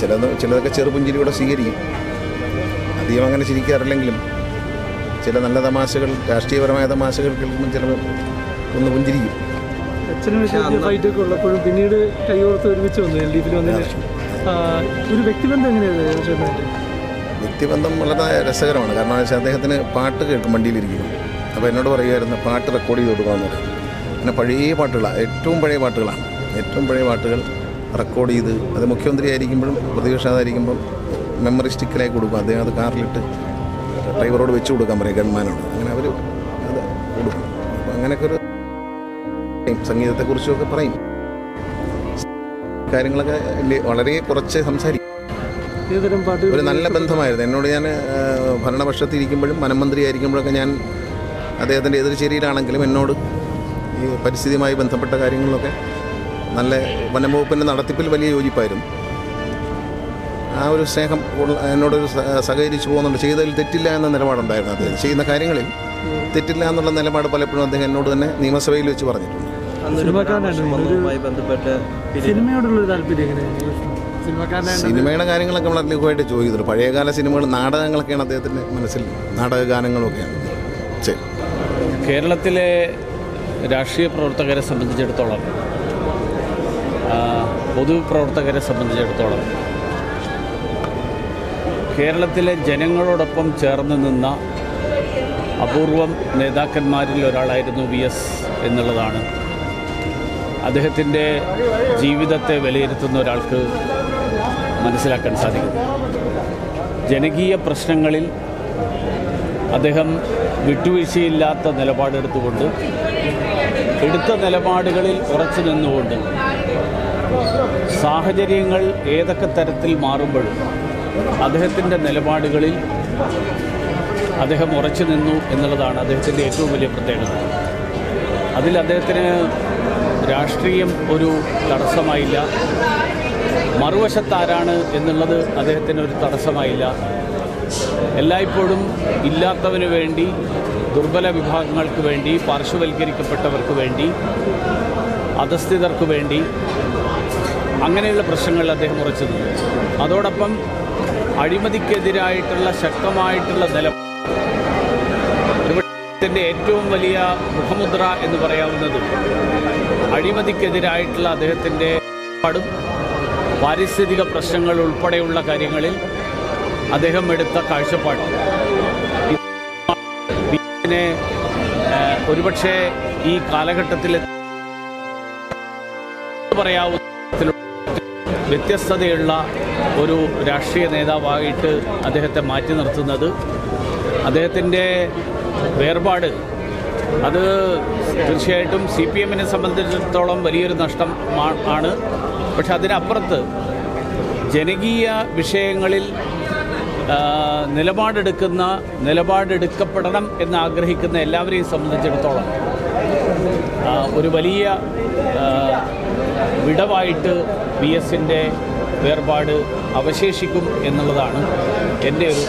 ചിലത് ചിലതൊക്കെ ചെറുപുഞ്ചിരിയോടെ സ്വീകരിക്കും. അധികം അങ്ങനെ ചിരിക്കാറില്ലെങ്കിലും ചില നല്ല തമാശകൾ രാഷ്ട്രീയപരമായ തമാശകൾ കേൾക്കുമ്പോൾ ചിലപ്പോൾ ഒന്ന് പുഞ്ചിരിക്കും. അച്ഛനും ഉള്ളപ്പോഴും പിന്നീട് കൈകോർത്ത് ഒരുമിച്ച് വന്നു എൽ ഡി എഫിൽ വന്നതിന്. ഒരു വ്യക്തിബന്ധം വ്യക്തിബന്ധം വളരെ രസകരമാണ്. കാരണം വെച്ചാൽ അദ്ദേഹത്തിന് പാട്ട് കേൾക്കും വണ്ടിയിലിരിക്കും. അപ്പോൾ എന്നോട് പറയുമായിരുന്നു പാട്ട് റെക്കോർഡ് ചെയ്ത് കൊടുക്കാമെന്ന് പറയും. അങ്ങനെ പഴയ പാട്ടുകളാണ്. ഏറ്റവും പഴയ പാട്ടുകളാണ്. ഏറ്റവും പഴയ പാട്ടുകൾ റെക്കോർഡ് ചെയ്ത് അത് മുഖ്യമന്ത്രി ആയിരിക്കുമ്പോഴും പ്രതിപക്ഷമായിരിക്കുമ്പം മെമ്മറി സ്റ്റിക്കിലായി കൊടുക്കും. അദ്ദേഹം അത് കാറിലിട്ട് ഡ്രൈവറോട് വെച്ച് കൊടുക്കാൻ പറയും ഗൺമാനോട്. അങ്ങനെ അവർ അത് കൊടുക്കും. അപ്പോൾ അങ്ങനെയൊക്കെ ഒരു സംഗീതത്തെക്കുറിച്ചൊക്കെ പറയും. കാര്യങ്ങളൊക്കെ വളരെ കുറച്ച് സംസാരിക്കും. ഒരു നല്ല ബന്ധമായിരുന്നു. എന്നോട് ഞാൻ ഭരണപക്ഷത്തിൽ ഇരിക്കുമ്പോഴും വനമന്ത്രി ആയിരിക്കുമ്പോഴൊക്കെ ഞാൻ അദ്ദേഹത്തിന്റെ എതിർചേരിയിലാണെങ്കിലും എന്നോട് ഈ പരിസ്ഥിതിയുമായി ബന്ധപ്പെട്ട കാര്യങ്ങളിലൊക്കെ നല്ല വനംവകുപ്പിന്റെ നടത്തിപ്പിൽ വലിയ യോജിപ്പായിരുന്നു. ആ ഒരു സ്നേഹം എന്നോടൊരു സഹകരിച്ചു പോകുന്നുണ്ട്. ചെയ്തതിൽ തെറ്റില്ല എന്ന നിലപാടുണ്ടായിരുന്നു അദ്ദേഹം. ചെയ്യുന്ന കാര്യങ്ങളിൽ തെറ്റില്ല എന്നുള്ള നിലപാട് പലപ്പോഴും അദ്ദേഹം എന്നോട് തന്നെ നിയമസഭയിൽ വെച്ച് പറഞ്ഞിട്ടുണ്ട്. സിനിമയുടെ കാര്യങ്ങളൊക്കെ വളരെ ലഘുവായിട്ട് ചോദിക്കുന്നുണ്ട്. പഴയകാല സിനിമകൾ നാടകങ്ങളൊക്കെയാണ് അദ്ദേഹത്തിന്റെ മനസ്സിൽ നാടക ഗാനങ്ങളൊക്കെയാണ്. ശരി. കേരളത്തിലെ രാഷ്ട്രീയ പ്രവർത്തകരെ സംബന്ധിച്ചിടത്തോളം പൊതുപ്രവർത്തകരെ സംബന്ധിച്ചിടത്തോളം കേരളത്തിലെ ജനങ്ങളോടൊപ്പം ചേർന്ന് നിന്ന അപൂർവം നേതാക്കന്മാരിൽ ഒരാളായിരുന്നു വി എസ് എന്നുള്ളതാണ്. അദ്ദേഹത്തിന്റെ ജീവിതത്തെ വിലയിരുത്തുന്ന ഒരാൾക്ക് മനസ്സിലാക്കാൻ സാധിക്കും ജനകീയ പ്രശ്നങ്ങളിൽ അദ്ദേഹം വിട്ടുവീഴ്ചയില്ലാത്ത നിലപാടെടുത്തുകൊണ്ട് എടുത്ത നിലപാടുകളിൽ ഉറച്ചു നിന്നുകൊണ്ട് സാഹചര്യങ്ങൾ ഏതൊക്കെ തരത്തിൽ മാറുമ്പോഴും അദ്ദേഹത്തിന്റെ നിലപാടുകളിൽ അദ്ദേഹം ഉറച്ചു നിന്നു എന്നുള്ളതാണ് അദ്ദേഹത്തിന്റെ ഏറ്റവും വലിയ പ്രത്യേകത. അതിൽ അദ്ദേഹത്തിന് രാഷ്ട്രീയം ഒരു തടസ്സമായില്ല. മറുവശത്താരാണ് എന്നുള്ളത് അദ്ദേഹത്തിന് ഒരു തടസ്സമായില്ല. എല്ലായ്പ്പോഴും ഇല്ലാത്തവന് വേണ്ടി ദുർബല വിഭാഗങ്ങൾക്ക് വേണ്ടി പാർശ്വവൽക്കരിക്കപ്പെട്ടവർക്ക് വേണ്ടി അധസ്ഥിതർക്ക് വേണ്ടി അങ്ങനെയുള്ള പ്രശ്നങ്ങളിൽ അദ്ദേഹം ഉറച്ചു നിന്നു അതോടൊപ്പം അഴിമതിക്കെതിരായിട്ടുള്ള ശക്തമായിട്ടുള്ള നില ഇവിടത്തിന്റെ ഏറ്റവും വലിയ മുഖമുദ്ര എന്ന് പറയാവുന്നത് അഴിമതിക്കെതിരായിട്ടുള്ള അദ്ദേഹത്തിന്റെ പാടും പാരിസ്ഥിതിക പ്രശ്നങ്ങൾ ഉൾപ്പെടെയുള്ള കാര്യങ്ങളിൽ അദ്ദേഹം എടുത്ത കാഴ്ചപ്പാട്. ഏഹ്, ഒരുപക്ഷെ ഈ കാലഘട്ടത്തിൽ പറയാവുന്ന വ്യത്യസ്തതയുള്ള ഒരു രാഷ്ട്രീയ നേതാവായിട്ട് അദ്ദേഹത്തെ മാറ്റി നിർത്തുന്നത്. അദ്ദേഹത്തിന്റെ വേർപാട് അത് തീർച്ചയായിട്ടും സി പി എമ്മിനെ സംബന്ധിച്ചിടത്തോളം വലിയൊരു നഷ്ടം ആണ്. പക്ഷെ അതിനപ്പുറത്ത് ജനകീയ വിഷയങ്ങളിൽ നിലപാടെടുക്കുന്ന നിലപാടെടുക്കപ്പെടണം എന്ന് ആഗ്രഹിക്കുന്ന എല്ലാവരെയും സംബന്ധിച്ചിടത്തോളം ഒരു വലിയ വിടവായിട്ട് പി എസിന്റെ വേർപാട് അവശേഷിക്കും എന്നുള്ളതാണ് എന്റെ ഒരു